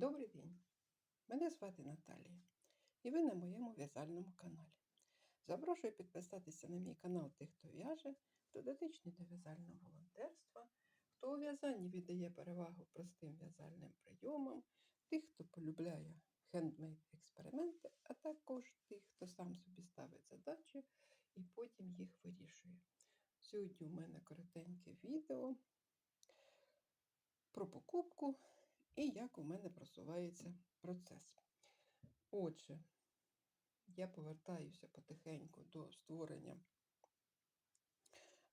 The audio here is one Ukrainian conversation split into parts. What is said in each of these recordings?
Добрий день! Мене звати Наталія, і ви на моєму в'язальному каналі. Запрошую підписатися на мій канал тих, хто в'яже, хто дотичний до в'язального волонтерства, хто у в'язанні віддає перевагу простим в'язальним прийомам, тих, хто полюбляє хендмейд експерименти, а також тих, хто сам собі ставить задачі і потім їх вирішує. Сьогодні у мене коротеньке відео про покупку і як у мене просувається процес. Отже, я повертаюся потихеньку до створення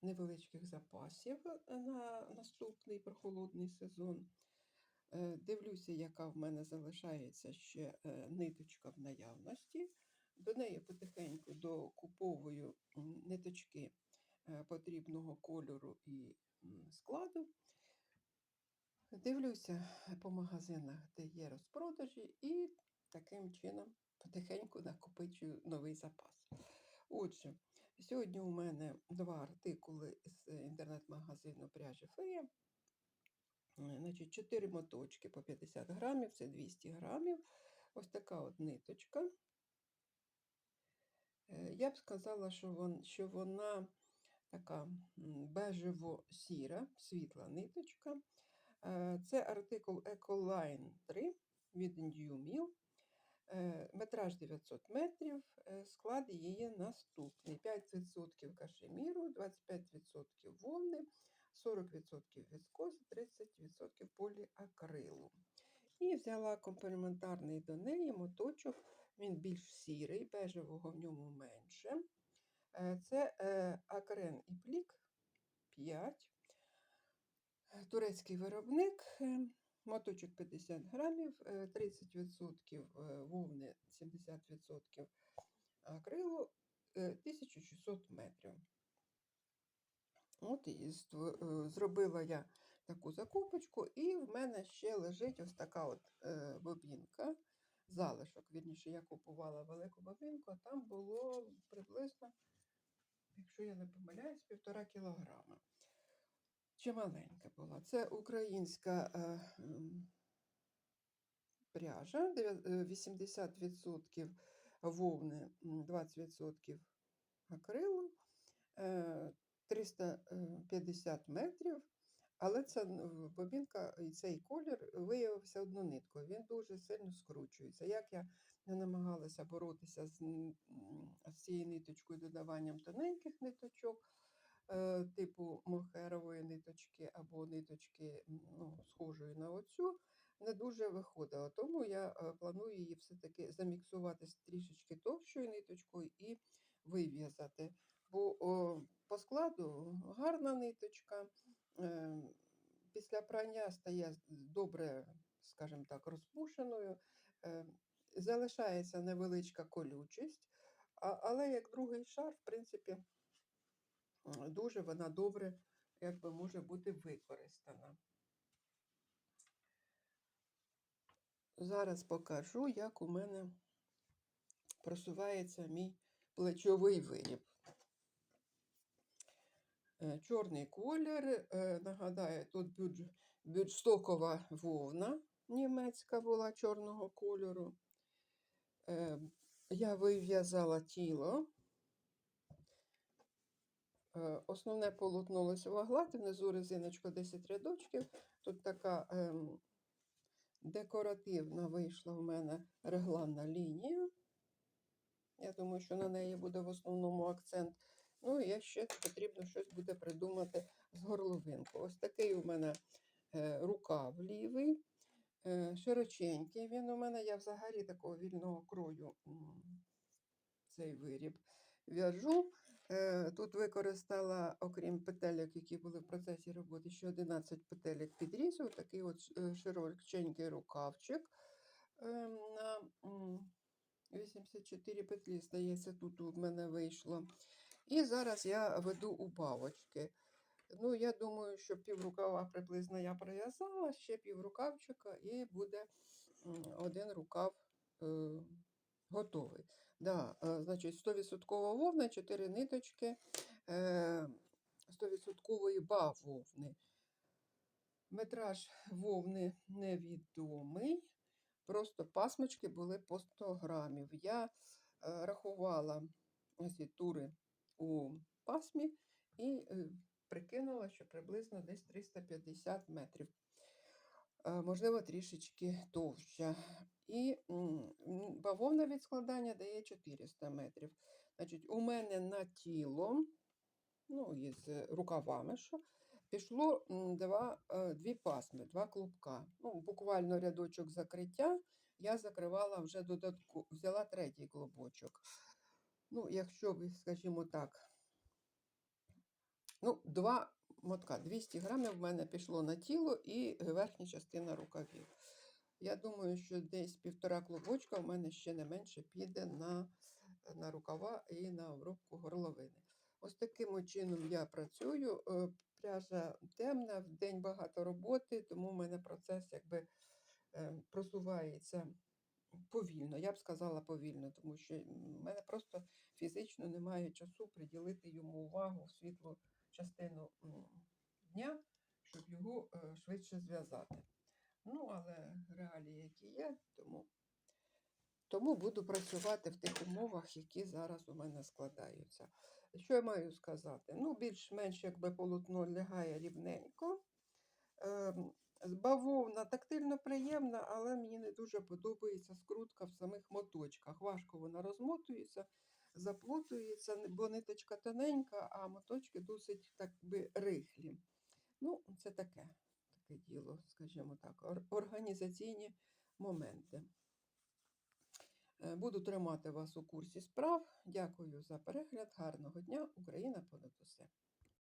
невеличких запасів на наступний прохолодний сезон. Е, Дивлюся, яка в мене залишається ще е, ниточка в наявності. До неї потихеньку докуповую ниточки е, потрібного кольору і складу. Дивлюся по магазинах, де є розпродажі, і таким чином потихеньку накопичую новий запас. Отже, сьогодні у мене два артикули з інтернет-магазину пряжі Фея. Е, Значить, 4 моточки по 50 грамів, це 200 грамів. Ось така от ниточка. Е, Я б сказала, що, вон, що вона така бежево-сіра, світла ниточка. Е, Це артикул Ecoline 3 від New Mill. Е, Метраж 900 метрів, е, склад її наступний: 5% кашеміру, 25% вовни, 40% віскози, 30% поліакрилу. І взяла комплементарний до неї моточок, він більш сірий, бежевого в ньому менше. Це Акрен і Плік 5. Е, Турецький виробник, е, моточок 50 грамів, е, 30% е, вовни, 70% акрилу, е, 1600 метрів. От і е, зробила я таку закупочку, і в мене ще лежить ось така от е, бобінка, залишок. Вірніше, я купувала велику бобінку, а там було приблизно, якщо я не помиляюсь, півтора кілограма. Чималенька була. Це українська е, пряжа, е, 80% вовни, 20% акрилу, е, 350 метрів. Але ця бобінка і цей колір виявився однониткою. Він дуже сильно скручується. Як я не намагалася боротися з, з цією ниточкою додаванням тоненьких ниточок, е, типу мохерової ниточки або ниточки ну, схожої на оцю, не дуже виходило. Тому я е, планую її все-таки заміксувати з трішечки товщою ниточкою і вив'язати. Бо о, по складу гарна ниточка. е, Після прання стає добре, скажімо так, розпушеною. е, Залишається невеличка колючість, а- але як другий шар, в принципі, дуже вона добре якби, може бути використана. Зараз покажу, як у мене просувається мій плечовий виріб. Е, Чорний колір, е, нагадаю, тут бюдж, бюджстокова вовна німецька була чорного кольору. Е, Я вив'язала тіло. Е, Основне полотно лисова гладь, внизу резиночка 10 рядочків. Тут така ем, декоративна вийшла в мене регланна лінія. Я думаю, що на неї буде в основному акцент. Ну, і ще потрібно щось буде придумати з горловинку. Ось такий у мене е, рукав лівий, е, широченький. Він у мене, я взагалі такого вільного крою цей виріб в'яжу. Е, Тут використала, окрім петелек, які були в процесі роботи, ще 11 петелек підрізу, такий от е, широченький рукавчик е, на 84 петлі, здається, тут у мене вийшло. І зараз я веду убавочки. Ну, я думаю, що піврукава приблизно я пров'язала, ще піврукавчика, і буде один рукав готовий. Да, е, значить, 100% вовна, 4 ниточки, е, 100% бавовни. Метраж вовни невідомий. просто пасмочки були по 100 грамів. Я е, рахувала ці тури у пасмі і прикинула, що приблизно десь 350 метрів. Можливо, трішечки товща. І бавовна від складання дає 400 метрів. Значить, у мене на тіло, ну, із е, рукавами, що пішло два, е, дві пасми, два клубка. Ну, буквально рядочок закриття. Я закривала вже додатку, взяла третій клубочок. Ну, якщо скажімо так, ну, два мотка, 200 грамів в мене пішло на тіло і верхня частина рукавів. Я думаю, що десь півтора клубочка в мене ще не менше піде на, на рукава і на обробку горловини. Ось таким чином я працюю. Е, Пряжа темна, в день багато роботи, тому в мене процес якби е, просувається повільно. Я б сказала повільно, тому що в мене просто фізично немає часу приділити йому увагу в світлу частину дня, щоб його е, швидше зв'язати. Ну, але реалії, які є, тому, тому буду працювати в тих умовах, які зараз у мене складаються. Що я маю сказати? Ну, більш-менш якби полотно лягає рівненько. Ем, бавовна тактильно приємна, але мені не дуже подобається скрутка в самих моточках. Важко вона розмотується, заплутується, бо ниточка тоненька, а моточки досить так би рихлі. Ну, це таке, таке діло, скажімо так, організаційні моменти. Е, Буду тримати вас у курсі справ. Дякую за перегляд. Гарного дня. Україна понад усе.